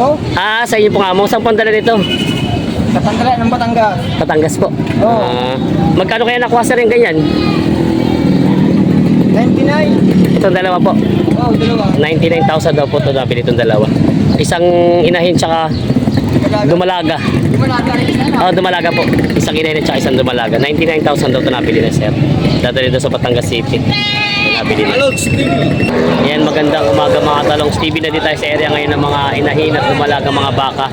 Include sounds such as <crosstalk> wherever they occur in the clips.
mo? Ah, sa inyo po nga mo. Saan po ang dala nito? Katanggalan ng Batangas. Batangas po. Oo. Ah, magkano kaya nakuha sir yung ganyan? 99. Itong dalawa po. Oh, dalawa. 99,000 daw po ito nabili itong dalawa. Isang inahin tsaka dumalaga. Nakagaling sa ano? Oh, dumalaga po. Isang inahin tsaka isang dumalaga. 99,000 daw ito nabili na sir. Dadali daw sa Batangas City. Nabili na. Yan, magandang umaga mga talong. Stevie na din tayo sa area ngayon ng mga inahin at dumalaga mga baka.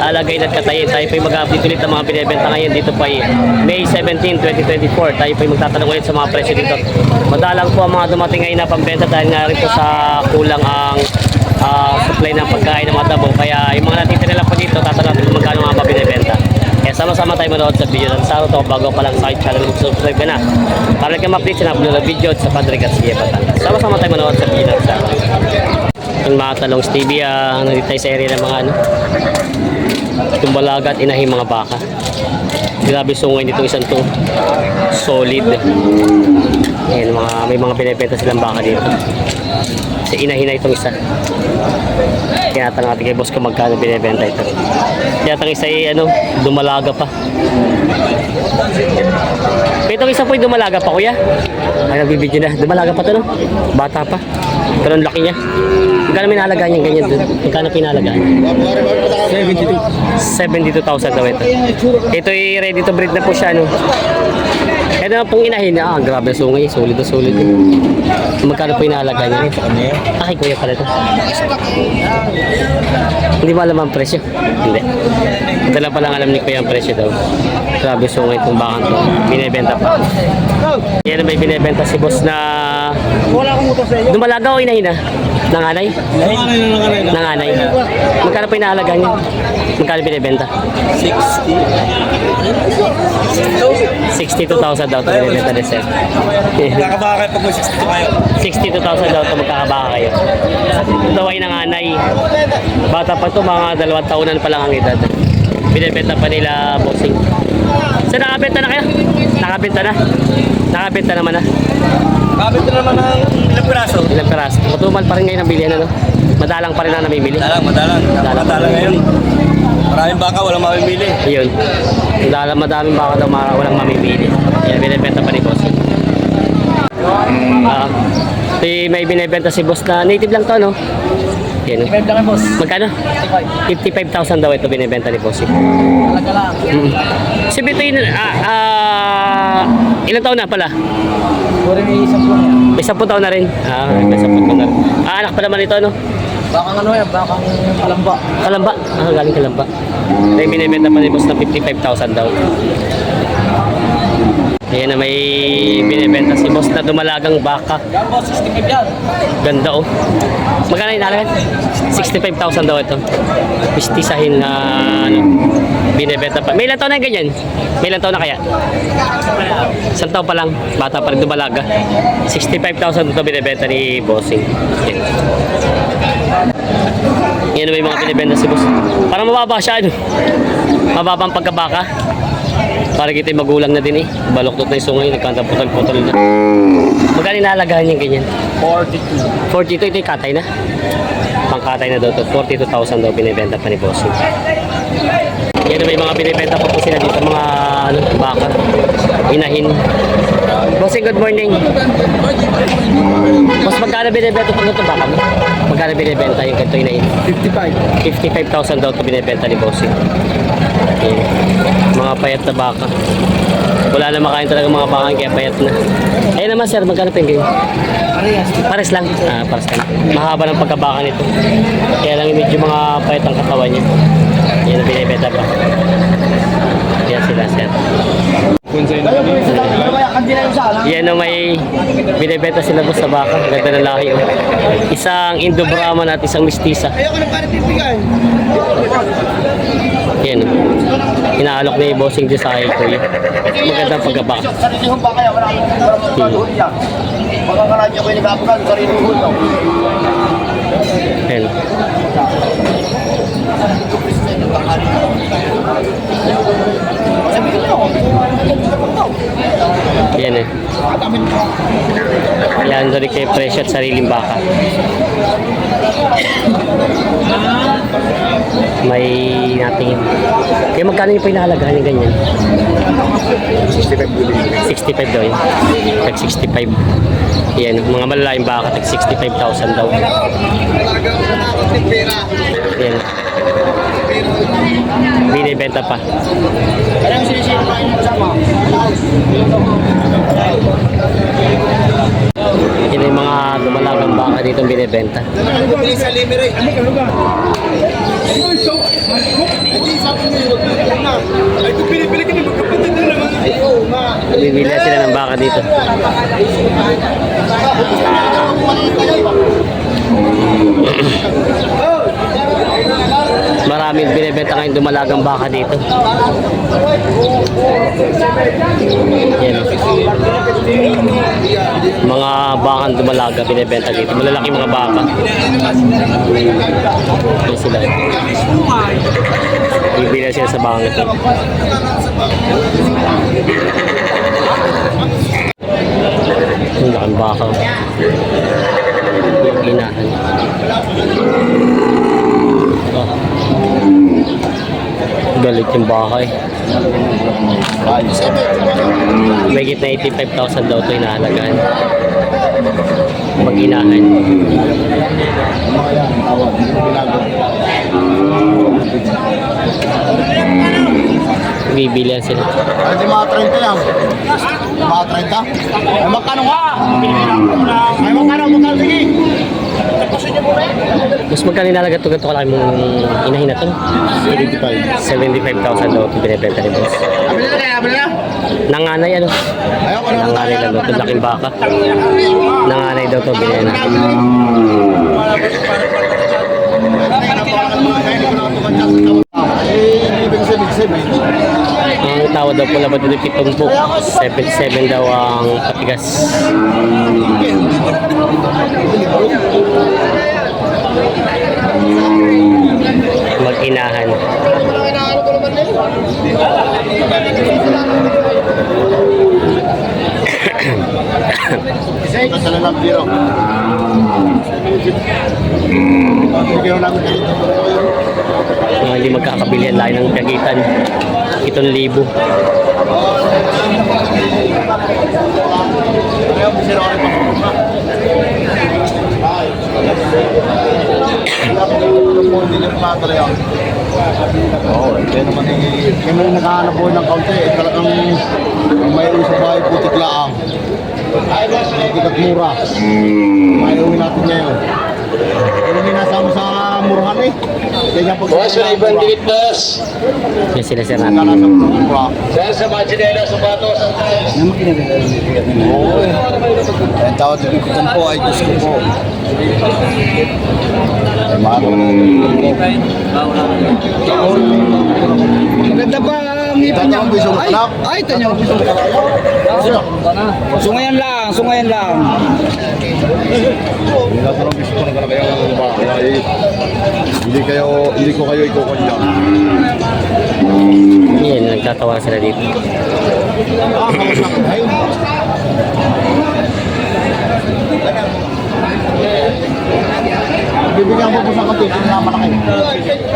Alagay at katayin. Tayo po mag-update ulit ng mga binibenta ngayon. Dito po ay May 17, 2024. Tayo po magtatanong ulit sa mga presyo dito. Madalang po ang mga dumating ngayon na pambenta dahil nga rin po sa kulang ang ah, supply ng pagkain ng mga tabo. Kaya yung mga natitira lang po dito, tatanong natin kung magkano nga ba binibenta. Sama-sama tayo manood sa video ng Saro to bago pa lang sa aking channel subscribe ka na. Para kayo ma-update sa napanood na video sa Padre Garcia Batangas. Sama-sama tayo manood sa video ng Saro. Yung mga talong Stevie, ah, nandito tayo sa area ng mga ano, tumbalaga at inahin mga baka. Grabe sungay nito isang to. Solid. May mga binibenta silang baka dito. Kasi inahin na itong isa. Tinatanong natin kay boss kung magkano binibenta ito. Tinatanong isa ay ano, dumalaga pa. Itong isa po yung dumalaga pa kuya. Ay nagbibideo na. Dumalaga pa to no? Bata pa. Pero ang laki niya. Magkano minalagaan niya ganyan doon? Magkano pinalagaan? 72. 72,000 daw ito. Ito ay ready to breed na po siya, no? Ito na pong inahin. Ah, grabe ang sungay. Solid na solid. Magkano po inalaga niya? Ah, kay kuya pala ito. Hindi mo alam ang presyo? Hindi. Ito lang palang alam ni kuya ang presyo daw. Grabe sungay itong bakang to. Binibenta pa. Yan na may binibenta si boss na Wala akong motor sa iyo. dumalaga o inahin na? Nanganay? Nanganay. Magkano po inaalaga niya? Magkano binibenta? 62,000 daw ito binibenta ni Sir. Kakabaka pag may 62 kayo. 62,000 daw ito magkakabaka kayo. Ito ay nanganay. Bata pa ito, mga dalawang taunan pa lang ang edad. Binibenta pa nila boxing. So nakabenta na kayo? Nakabenta na? Nakabenta naman na? Kabit na naman ng ilang piraso. Ilang peras? Matumal pa rin ngayon ang bilihan ano? Madalang pa rin na namimili. Madalang, madalang. Madalang. Madalang ngayon. Maraming baka, walang mamimili. Ayun. Dahil madaming baka daw walang mamimili. Yan, binibenta pa ni boss. Ah, si may binibenta si boss na native lang to, no? Yan. Ibig lang boss. Magkano? 55,000 daw ito binibenta ni boss. Talaga lang. Mm. Si Bitoy, ah, ah, ilang taon na pala? Puro may isang po niya. May 10 taon na rin. Ah, may 10 taon na rin. Ah, anak pa naman ito, no? Bakang ano yan, bakang kalamba. Kalamba. Ah, galing Kalamba. May binibenta pa ni boss na 55,000 daw. Ayan na may binibenta si boss na dumalagang baka. Yan boss, 65 yan. Ganda oh. Magkano inalagan? 65,000 daw ito. Pistisahin na ano, binibenta pa. May ilang taon na ganyan? May ilang taon na kaya? Isang taon pa lang. Bata pa rin dumalaga. 65,000 ito binibenta ni Bossing. Yan. Yan na may mga binibenta si Boss. Parang mababa siya ano. Mababa ang pagkabaka. Ito yung magulang na din eh. Baloktot na yung sungay. Nagkanta putol-putol na. Magkano inaalagahan yung ganyan? 42. 42 ito yung katay na. Pangkatay na daw to. 42,000 daw binibenta pa ni Bossing. Yan na may mga binibenta pa po sila dito mga ano, baka. Inahin. Bossing, good morning. Mas magkano binibenta pag ito baka mo? Magkano binibenta yung ganito inahin? 55. 55,000 daw ito binibenta ni Bossing. Yan. Mga payat na baka. Wala na makain talaga mga baka kaya payat na. Ayun naman sir, magkano ganyan? Parehas. Pares lang. Ah, pares lang. Mahaba ng pagkabaka nito. Kaya lang medyo mga payat ang katawan niya. Yan ang binibenta pa. Yan sila, sir. Mayakan din na sala. Yan ang may binibenta sila po sa baka. Ganda ng lahi. Oh. Isang Indo Brahman at isang Mistisa. Ayoko na para titigan. Yan. oh. Inaalok ni Bossing dyan sa akin ko yun. Magandang pagkabaka. Trabaho yan. Yung. Sabi ko na Yan eh. Yan doon kay presyo at sariling baka. May natingin. Kaya magkano yung pinahalagahan yung ganyan? 65 daw yun. Tag 65. Yan, mga malalaking baka, tag 65,000 daw. Yan. Binibenta pa. Yung sinisira kayo ng sama. Yan yung mga dumalagang baka dito binibenta. Bumili sa libre. Ano ito pinipili ka na magkapatid na naman. Ayaw, ma. Bibili sila ng baka dito. <clears throat> Maraming binibenta ngayon dumalagang baka dito. Yan. Mga bakang dumalaga binibenta dito. Malalaki mga baka. Yan sila. Bibili sila sa bakang ito. Ang laking baka. Yung inahan. Galit yung baka eh. May na 85,000 daw ito inahalagaan. Pag inahan. Bibilihan sila. Di mga 30 yan. Mga 30? Ay, magkano nga? Ay, magkano, magkano, sige. Mas magkano inalaga ito ganito kalaki mong inahin na ito? 75. 75,000 daw ito binibenta ni boss. Abili na kaya, abili na. Nanganay ano? Ano. Nanganay lang daw ito. Laking baka. Nanganay daw ito binibenta. Ang tawad daw po na ba dito book? 77 daw ang patigas. Mag-inahan. Masala lang biro. Bigyan namin. Mga hindi magkakabili ang layo ng kagitan. 7,000. Ayaw, bisira ka rin pa. Oo, kaya naman eh, kaya naman nakahanap po ng kaunti, eh, talagang may uwi sa bahay putik laang. Bigat mura. May uwi natin ngayon. Kaya naman nasama sa murahan eh. Ibang dikit boss. Yan sila sir natin. Sir, sa mga chinela, sapatos, ang tayo. Oo eh. Ang tawag ng ikutan po ay gusto po. Na. Maganda pa ang ngipin niya. Ay, ay, tanyang bisong So ngayon lang, so ngayon lang. Wala pa ng bisong na kaya ng bakla eh. Hindi kayo, hindi ko kayo ikukanya. Yan, nagtatawa sila dito. Bibigyan ko po sa kapitid na malaki.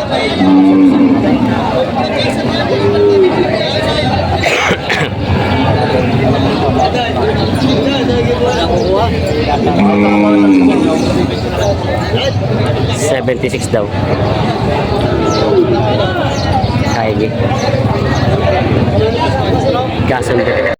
76 daw. Kaigi. Gasan dito.